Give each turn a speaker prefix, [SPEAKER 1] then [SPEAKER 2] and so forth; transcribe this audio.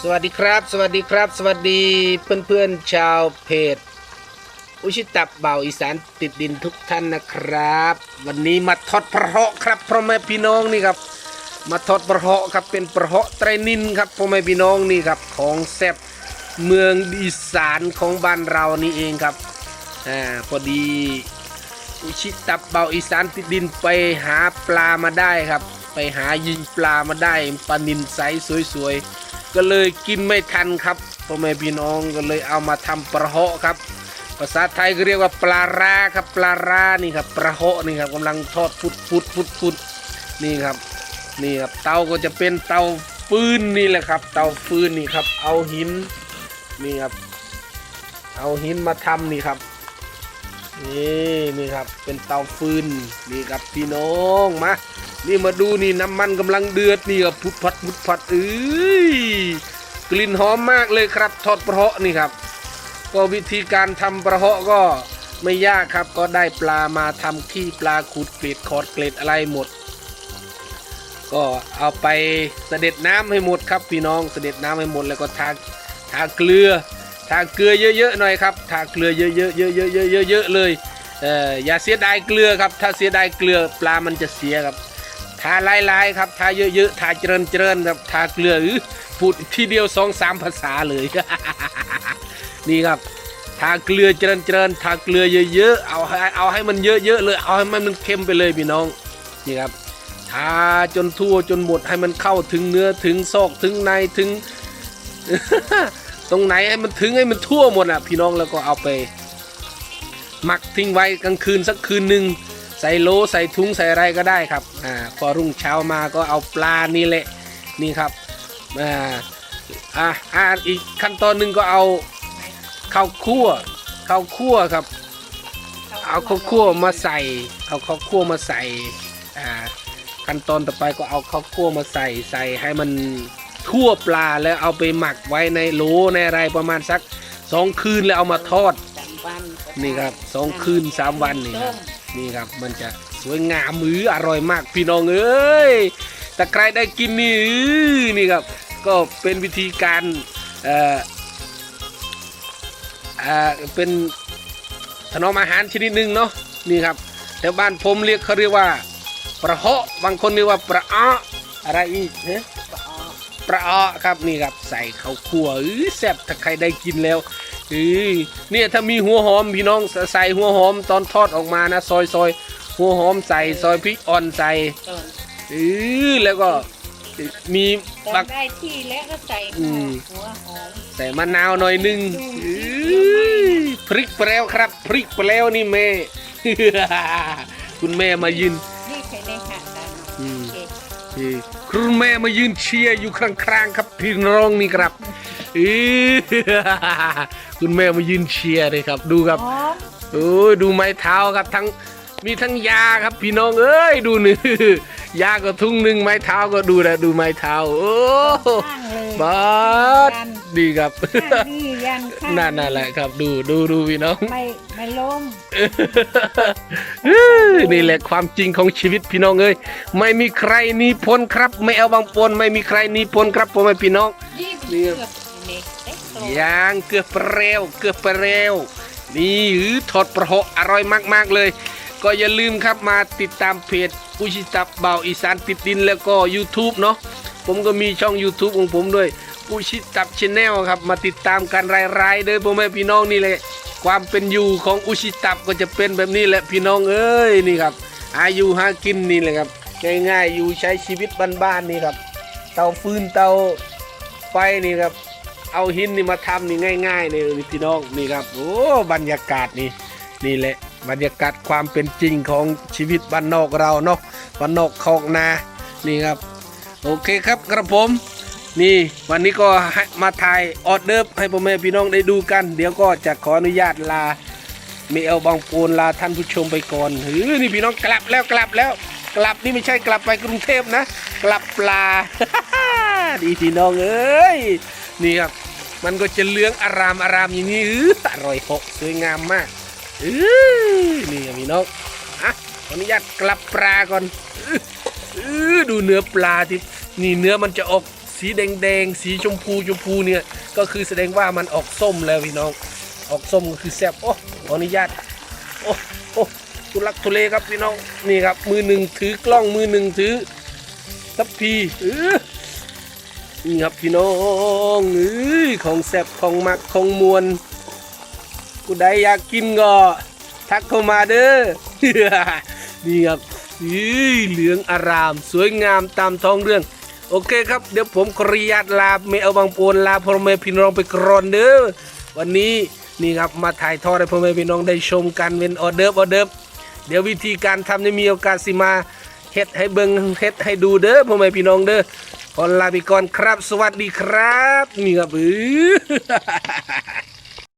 [SPEAKER 1] สวัสดีครับ สวัสดีครับ สวัสดีเพื่อนๆชาวเพจ อุชิตับเบาอีสานติดดินทุกท่านนะครับ วันนี้มาทอดประเหาะครับพ่อแม่พี่น้องนี่ครับ มาทอดประเหาะครับเป็นประเหาะไตรนินครับพ่อแม่พี่น้องนี่ครับของแซ่บเมืองอีสานของบ้านเรานี่เองครับอ่าพอดีอุชิตับเบาอีสานติดดินไปหาปลามาได้ครับ ไปหายิงปลามาได้ปลานินไซส์สวยๆ ก็เลยกินไม่ทันครับพ่อแม่พี่น้องก็เลยเอามาทำประเหาะครับ ภาษาไทยก็เรียกว่าปลาร้าครับปลาร้านี่ครับประเหาะนี่ครับกำลังทอดฟุดฟุดฟุดฟุดนี่ครับนี่ครับเตาก็จะเป็นเตาฟืนนี่แหละครับ เตาฟืนนี่ครับ เอาหินนี่ครับ เอาหินมาทำนี่ครับ นี่นี่ครับเป็นเตาฟืนนี่ครับพี่น้องมานี่มาดูนี่น้ำมันกำลังเดือดนี่ครับพุดพัดพุดพัดเอ้ยกลิ่นหอมมากเลยครับ ทอดประเหาะนี่ครับ ก็วิธีการทำประเหาะก็ไม่ยากครับก็ได้ปลามาทำขี้ปลาขูดเกล็ดคอดเกล็ดอะไรหมด ก็เอาไปเสด็จน้ำให้หมดครับพี่น้องเสด็จน้ำให้หมดแล้วก็ทาทาเกลือ ทาเกลือเยอะๆหน่อยครับทาเกลือเยอะๆเยอะๆเยอะๆเลยเอออย่าเสียดายเกลือครับ ถ้าเสียดายเกลือปลามันจะเสียครับทาลายๆครับทาเยอะๆทาเจริญเจริญครับทาเกลืออื้อพูดทีเดียวสองสามภาษาเลยนี่ครับทาเกลือเจริญเจริญทาเกลือเยอะๆเอาให้เอาให้มันเยอะๆเลยเอาให้มันเค็มไปเลยพี่น้องนี่ครับทาจนทั่วจนหมดให้มันเข้าถึงเนื้อถึงซอกถึงในถึง ตรงไหนให้มันถึงให้มันทั่วหมดอะพี่น้องแล้วก็เอาไป หมักทิ้งไว้กลางคืนสักคืนหนึ่งใส่โลใส่ถุงใส่อะไรก็ได้ครับอ่าพอรุ่งเช้ามาก็เอาปลานี่แหละนี่ครับอ่าอ่าอ่าอีกขั้นตอนหนึ่งก็เอาข้าวคั่วข้าวคั่วครับ เอาข้าวคั่วมาใส่เอาข้าวคั่วมาใส่อ่าขั้นตอนต่อไปก็เอาข้าวคั่วมาใส่ใส่ให้มัน ทั่วปลาแล้วเอาไปหมักไว้ในโหลในอะไรประมาณสักสองคืนแล้วเอามาทอด
[SPEAKER 2] นี่
[SPEAKER 1] ครับสองคืนสามวันนี่ครับนี่ครับมันจะสวยงามมืออร่อยมากพี่น้องเอ้ยแต่ใครได้กินนี่นี่ครับก็เป็นวิธีการเอ่อเอ่อเป็นถนอมอาหารชนิดหนึ่งเนาะนี่ครับแต่บ้านผมเรียกเขาเรียกว่า ประเหาะบางคนเรียกว่าประอ้ออะไรอีกเนะ ประอ้อครับนี่ครับใส่ข้าวคั่วเอ้ยแซ่บถ้าใครได้กินแล้วเอ้ยเนี่ยถ้ามีหัวหอมพี่น้องใส่หัวหอมตอนทอดออกมานะซอยซอยหัวหอมใส่ซอยพริกอ่อนใส่
[SPEAKER 2] ก่อน
[SPEAKER 1] เออแล้วก็มี
[SPEAKER 2] ตอ
[SPEAKER 1] บั
[SPEAKER 2] น
[SPEAKER 1] ก
[SPEAKER 2] ได้ที่แล้วก็ใส่
[SPEAKER 1] อืม
[SPEAKER 2] หัวหอม
[SPEAKER 1] ใส่มะนาวหน่อยหนึงเอ้ยพริกแปลวครับ พริกแปลวนี่แม่ คุณแม่มายืน
[SPEAKER 2] นี่ใส่ในหัดกัน
[SPEAKER 1] อืม
[SPEAKER 2] โอเค
[SPEAKER 1] นี่คุณแม่มายืนเชียร์อยู่ข้างๆครับพี่น้องนี่ครับอื้อคุณแม่มายืนเชียร์เลยครับ ดูครับ
[SPEAKER 2] หอม
[SPEAKER 1] โอ้ยดูไม้เท้าครับทั้งมีทั้งยาครับพี่น้องเอ้ยดูนี่ยาก็ทุ่งหนึ่งไม้เท้าก็ดูนะดูไม้เท้าโอ้
[SPEAKER 2] ข้างเลย
[SPEAKER 1] บาดดีครับ
[SPEAKER 2] ข้างนี่ยันข้าง
[SPEAKER 1] นั่นนั่นแหละครับ ดูดูดูพี่น้อง
[SPEAKER 2] ไม่ไม่ล้ม
[SPEAKER 1] นี่แหละความจริงของชีวิตพี่น้องเอ้ยไม่มีใครหนีพ้นครับ ไม่เอาบางปนไม่มีใครหนีพ้นครับพ่อแม่พี่น้อง
[SPEAKER 2] ยี่สิบ
[SPEAKER 1] นี่
[SPEAKER 2] เกือบนี่เอ๊ะโต
[SPEAKER 1] ย่างเกือบเร็วเกือบเร็วนี่หือทอดประเหาะอร่อยมาก ๆ เลย ก็อย่าลืมครับมาติดตามเพจอุชิตับเบาอีสานติดดินแล้วก็ YouTube เนาะผมก็มีช่อง YouTube ของผมด้วยอุชิตับชาแนลครับ มาติดตามกันรายๆเด้อพ่อแม่พี่น้องนี่แหละ ความเป็นอยู่ของอุชิตับก็จะเป็นแบบนี้แหละพี่น้องเอ้ยนี่ครับ อายุหากินนี่แหละครับง่ายๆอยู่ใช้ชีวิตบ้านๆนี่ครับ เตาฟืนเตาไฟนี่ครับ เอาหินนี่มาทำนี่ง่ายๆนี่พี่น้องนี่ครับโอ้บรรยากาศนี่นี่แหละบรรยากาศความเป็นจริงของชีวิตบ้านนอกเราเนาะบ้านนอกคอกนานี่ครับ โอเคครับกระผม นี่วันนี้ก็มาถ่ายออเดอร์ฟให้พ่อแม่พี่น้องได้ดูกัน เดี๋ยวก็จะขออนุญาตลาไม่เอาบางปูนลาท่านผู้ชมไปก่อนเฮ้ยนี่พี่น้องกลับแล้วกลับแล้ว กลับนี่ไม่ใช่กลับไปกรุงเทพนะ กลับปลา ดีพี่น้องเอ้ยนี่ครับมันก็จะเหลืองอารามอารามอย่างนี้อืออร่อยหกสวยงามมากอื้อนี่พี่น้องอะขออนุญาตกลับปลาก่อนอือดูเนื้อปลาที่นี่เนื้อมันจะออก สีแดงๆ สีชมพูชมพูเนี่ย ก็คือแสดงว่ามันออกส้มแล้วพี่น้อง ออกส้มก็คือแซ่บโอ้ขออนุญาตโอ้โอ้ทุลักทุเลครับพี่น้องนี่ครับ มือหนึ่งถือกล้องมือหนึ่งถือทัพพีเออนี่ครับพี่น้องเอ้ยของแซ่บของมักของมวลกูใดอยากกินก็ทักเข้ามาเด้อนี่ครับเอ้ยเหลืองอาราม สวยงามตามท้องเรื่อง โอเคครับเดี๋ยวผมขออนุญาตลาไม่เอาบางปูนลาพ่อแม่พี่น้องไปกรอนเด้อวันนี้นี่ครับมาถ่ายทอดให้พ่อแม่พี่น้องได้ชมกันเป็นออเดิร์ฟออเดิร์ฟเดี๋ยววิธีการทำจะมีโอกาสสิมาเฮ็ดให้เบิ้งเฮ็ดให้ดูเด้อพ่อแม่พี่น้องเด้อขอลาไปก่อนครับ สวัสดีครับ นี่ครับอือ